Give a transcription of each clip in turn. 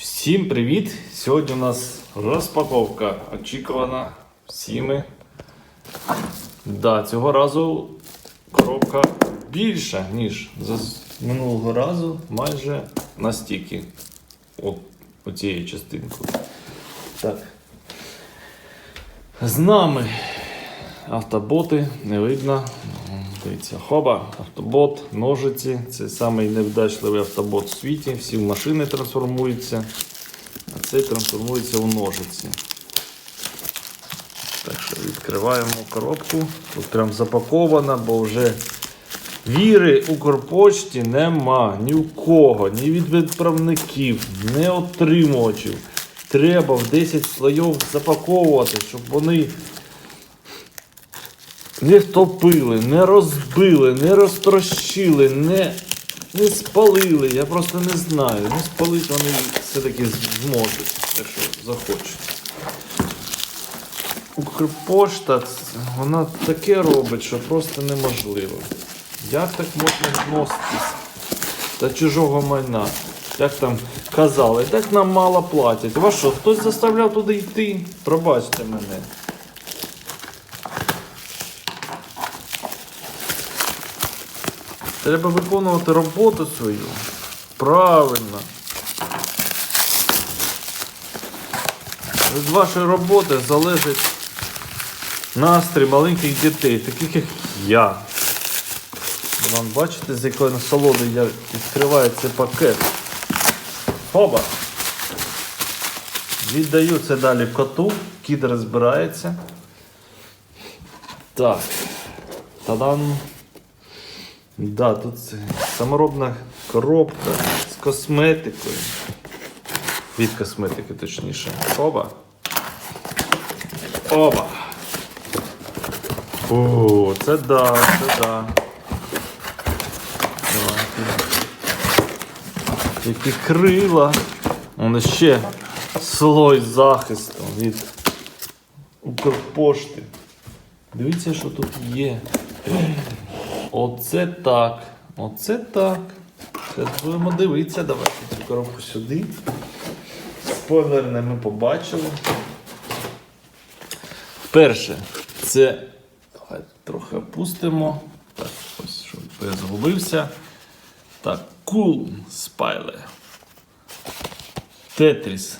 Всім привіт! Сьогодні у нас розпаковка очікувана всіми. Да, цього разу коробка більша, ніж з- минулого разу, майже настільки. От оцією частинкою. Так. З нами автоботи, не видно. Дивіться, хоба, автобот, ножиці. Це самий невдачливий автобот в світі. Всі в машини трансформуються, а цей трансформується в ножиці. Так що відкриваємо коробку. Тут прям запакована, бо вже віри Укрпочті нема ні у кого, ні від відправників, ні отримувачів. Треба в 10 слоїв запаковувати, щоб вони не втопили, не розбили, не розтрощили, не, не спалили. Я просто не знаю. Не спалити вони все-таки зможуть, якщо захочуть. Укрпошта, вона таке робить, що просто неможливо. Як так можна відноситись до чужого майна? Як там казали, так нам мало платять. Вас що, хтось заставляв туди йти? Пробачте мене. Треба виконувати роботу свою. Правильно. Від вашої роботи залежить настрій маленьких дітей, таких як я. Вам бачите, з якою насолодою я відкриваю цей пакет. Хоба! Віддаю це далі коту, кіт розбирається. Так. Та-дам! Да, тут саморобна коробка з косметикою. Від косметики, точніше. Оба. Оба. О, це да, це да. Які крила. Вон ще слой захисту від Укрпошти. Дивіться, що тут є. Оце так. Оце так. Зараз будемо дивитися. Давайте цю коробку сюди. Спойлерне ми побачили. Перше, це. Давай трохи опустимо. Так, ось, щоб я загубився. Так, Cool Spile. Тетріс.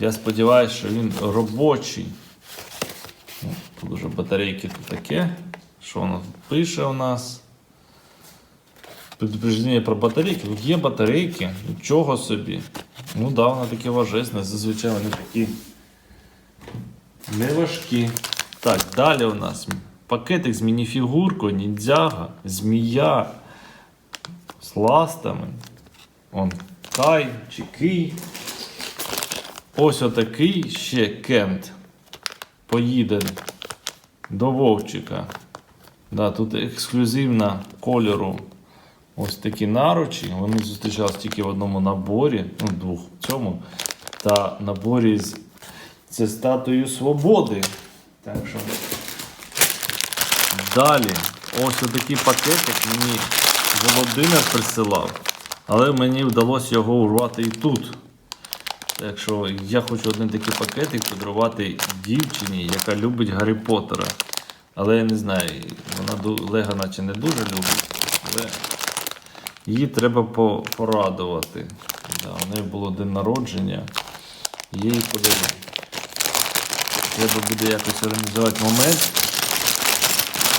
Я сподіваюся, що він робочий. Ну, Тут вже батарейки тут таке. Що воно пише у нас? Предупреждення про батарейки. Тут є батарейки, нічого собі. Ну да, воно таке важесне, зазвичай вони такі не важкі. Так, далі у нас пакетик з мініфігуркою, ніндзяга, змія з ластами. Он кай чи кий. Ось отакий ще кент. Поїде до Вовчика. Да, тут ексклюзивна кольору ось такі наручі. Вони зустрічались тільки в одному наборі, ну, двох в цьому. Та наборі з це статуєю свободи. Так що. Далі, ось отакий пакетик мені Володимир присилав, але мені вдалося його урвати і тут. Так що я хочу один такий пакетик подарувати дівчині, яка любить Гаррі Поттера. Але я не знаю, вона Лего наче не дуже любить, але її треба порадувати. Да, у неї було день народження, їй подарую. Треба буде якось організувати момент,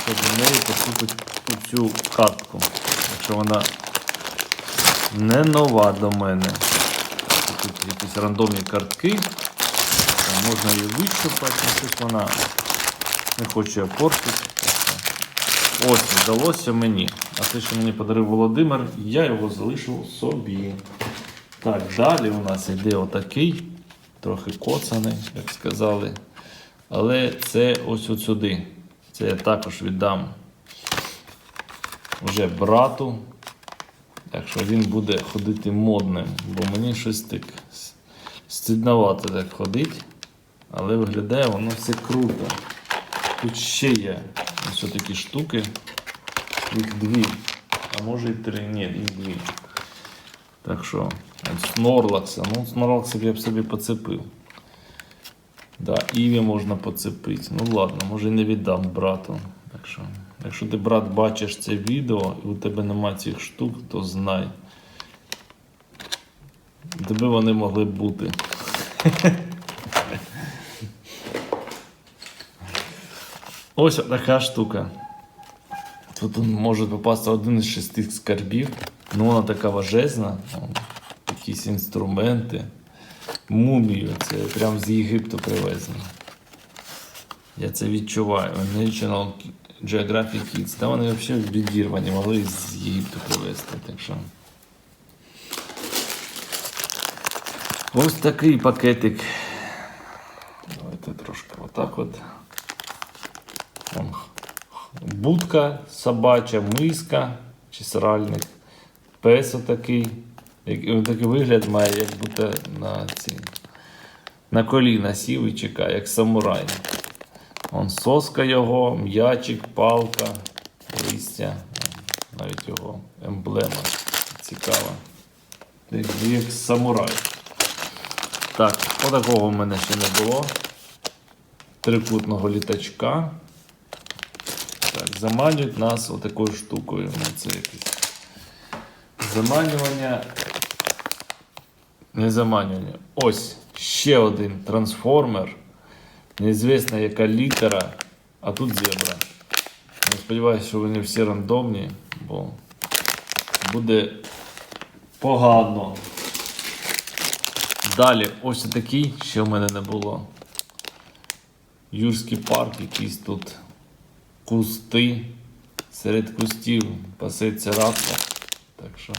щоб у неї поступить цю картку. Якщо вона не нова до мене. Тут якісь рандомні картки. Можна її вищупати, але щось вона не хоче портити. Ось, вдалося мені. А те, що мені подарив Володимир, я його залишив собі. Так, далі у нас йде отакий, трохи коцаний, як сказали. Але це ось от сюди. Це я також віддам вже брату. Так що він буде ходити модним, бо мені щось так стидновато так ходить. Але виглядає воно все круто. Тут ще є ось такі штуки. Їх дві. А може і три. Ні, їх дві. Так що Снорлакса. Ну, Снорлакса я б собі поцепив. Да, Іві можна поцепити. Ну ладно, може і не віддам брату. Так що, якщо ти, брат, бачиш це відео і у тебе нема цих штук, то знай. У Тебе вони могли бути. Ось така штука. Тут може попасти один із шести скарбів. Ну, вона така важезна. Там якісь інструменти. Мумію. Це прям з Єгипту привезено. Я це відчуваю. National Geographic Kids. Та вони взагалі відірвані, могли з Єгипту привезти. Так що. Ось такий пакетик. Давайте трошки отак от. Там будка собача, миска чи сральник. Пес отакий. Такий вигляд має, як будто на ці. На коліна сів і чекає, як самурай. Он соска його, м'ячик, палка, листя, навіть його емблема цікава. Як, як самурай. Так, отакого в мене ще не було. Трикутного літачка. Так, заманюють нас отакою штукою. Ну, це якесь заманювання. Не заманювання. Ось ще один трансформер. Неізвісно, яка літера, а тут зебра. Я сподіваюся, що вони всі рандомні, бо буде погано. Далі, ось такий, ще в мене не було. Юрський парк, якийсь тут кусти. Серед кустів пасеться рапса. Так що.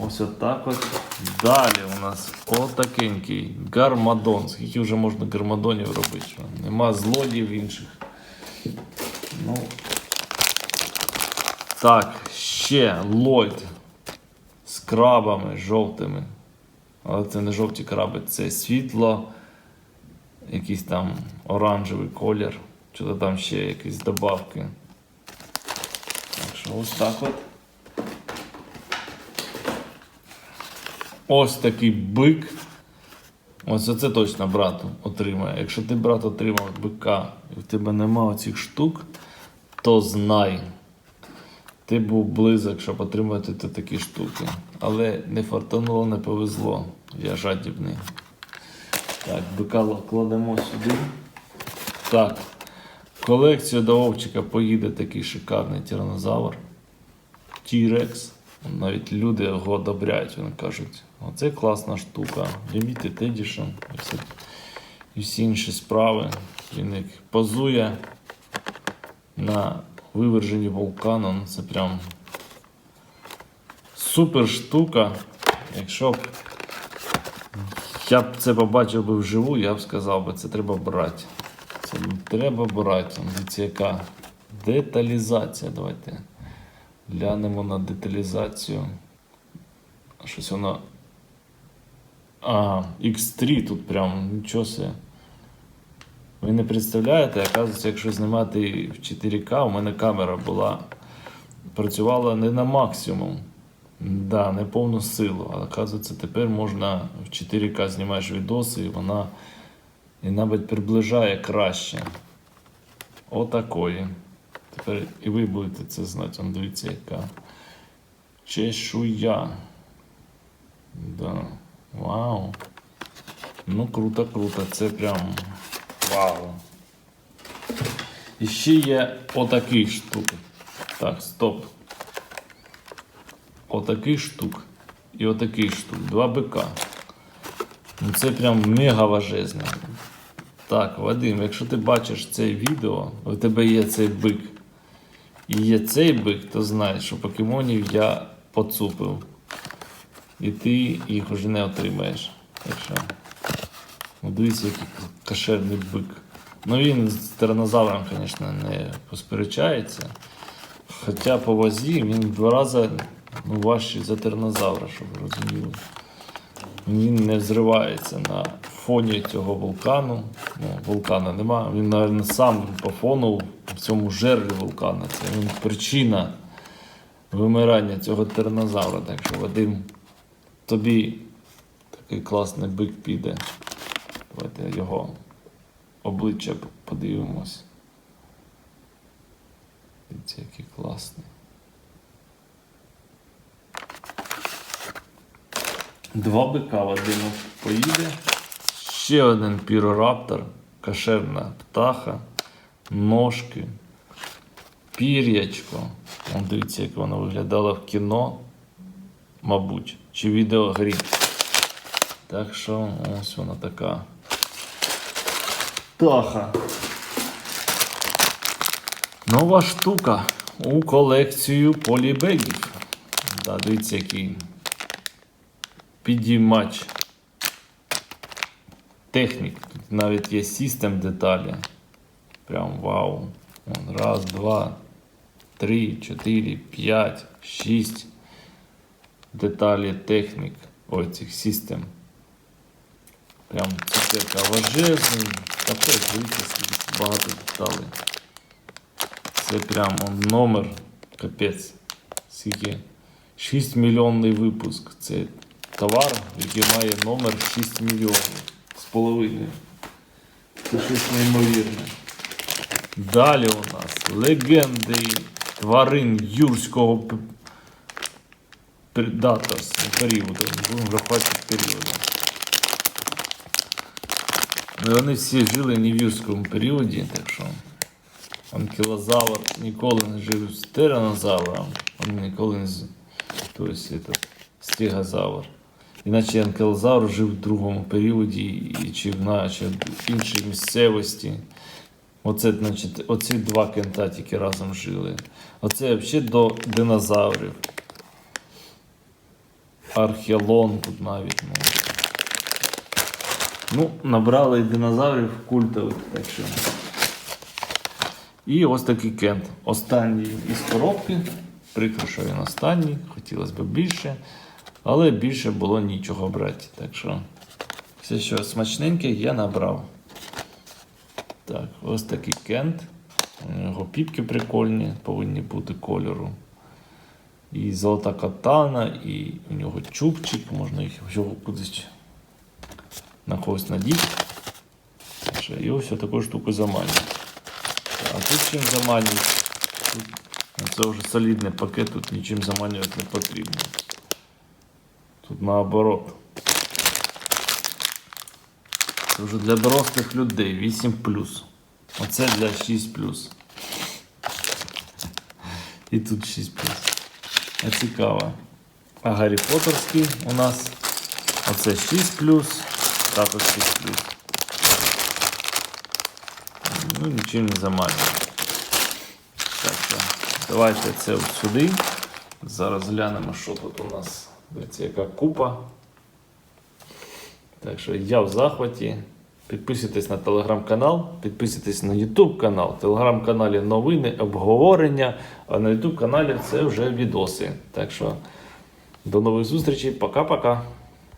Ось отак от. Далі у нас отакенький гармадон. Скільки вже можна гармадонів робити? Що? Нема злодіїв інших. Ну. Так, ще Ллойд з крабами жовтими. Але це не жовті краби, це світло, якийсь там оранжевий колір. Що-то там ще якісь добавки. Так що ось так от. Ось такий бик. Ось це точно брат отримає. Якщо ти брат отримав бика і в тебе нема оцих штук, то знай. Ти був близок, щоб отримати ти такі штуки. Але не фартануло, не повезло. Я жадібний. Так, бика кладемо сюди. Так. Колекцію до Овчика поїде такий шикарний тиранозавр. T-Rex. Навіть люди його одобряють, вони кажуть, оце класна штука, Limited Edition і, все, і всі інші справи. Він як позує на виверженні вулкану. Ну, це прям супер штука. Якщо б я б це побачив би вживу, я б сказав би, це треба брати. Це треба брати. Дивіться, яка деталізація. Давайте. Глянемо на деталізацію. Щось воно. А, X3 тут прям нічого себе. Ви не представляєте, оказується, якщо знімати в 4К, у мене камера була. Працювала не на максимум. Да, не повну силу. А оказується, тепер можна в 4К знімаєш відоси, і вона і навіть приближає краще. Отакої. Тепер і ви будете це знати. Он дивіться, яка чешуя. Да. Вау. Ну круто, круто. Це прям вау. І ще є отакий штук. Так, стоп. Отакий штук. І отакий штук. Два бика. Ну це прям мега важезне. Так, Вадим, якщо ти бачиш це відео, у тебе є цей бик. І є цей бик, то знай, що покемонів я поцупив. І ти їх вже не отримаєш. Так що, ну, дивіться, який кошерний бик. Ну він з тиранозавром, звісно, не посперечається. Хоча по вазі він два рази ну, важчий за тиранозавра, щоб розуміли. Він не взривається на фоні цього вулкану. Ну, вулкана нема. Він, мабуть, сам по фону в цьому жерлі вулкана. Це він причина вимирання цього тиранозавра. Так що Вадим, тобі такий класний бик піде. Давайте його обличчя подивимось. Дивіться, який класний. Два бика в один поїде. Ще один пірораптор, кашерна птаха, ножки, пір'ячко. Дивіться, як воно виглядало в кіно, мабуть, чи відеогрі. Так що ось вона така. Птаха. Нова штука у колекцію полібегів. Да, дивіться, який підіймач. Технік. Тут навіть є систем деталі. Прям вау. Вон, раз, два, три, чотири, п'ять, шість деталі технік. Ой, цих систем. Прям цукерка важезний. Капець, дивіться, скільки багато деталей. Це прям номер. Капець. Скільки? 6 мільйонний випуск. Це товар, який має номер 6 мільйонів половиною. Це щось неймовірне. Далі у нас легенди тварин юрського п- періоду. Будемо рахувати періоду. Ну, Вони всі жили не в юрському періоді, так що анкілозавр ніколи не жив з тиранозавром, він ніколи не з. Тобто стегозавр. Іначе анкілозавр жив в другому періоді чи в іншій місцевості. Оце, значить, оці два кента тільки разом жили. Оце взагалі до динозаврів. Археолон тут навіть. Ну, ну набрали динозаврів культових, так що. І ось такий кент. Останній із коробки. Прикро, що він останній, хотілося б більше, але більше було нічого брати. Так що все, що смачненьке, я набрав. Так, ось такий кент. У нього піпки прикольні, повинні бути кольору. І золота катана, і у нього чубчик, можна їх його кудись на когось надіти. І ось таку штуку заманюють. А тут чим заманюють? Ну, це вже солідний пакет, тут нічим заманювати не потрібно. Тут наоборот. Це вже для дорослих людей 8 Оце для 6 І тут 6 А цікаво. А Гаррі Поттерський у нас. Оце 6 також 6 Ну, нічим не заманює. Так, давайте це от сюди. Зараз глянемо, що тут у нас. Дивіться, яка купа. Так що я в захваті. Підписуйтесь на телеграм-канал, підписуйтесь на YouTube канал. В телеграм-каналі новини, обговорення, а на YouTube каналі це вже відоси. Так що до нових зустрічей. Пока-пока.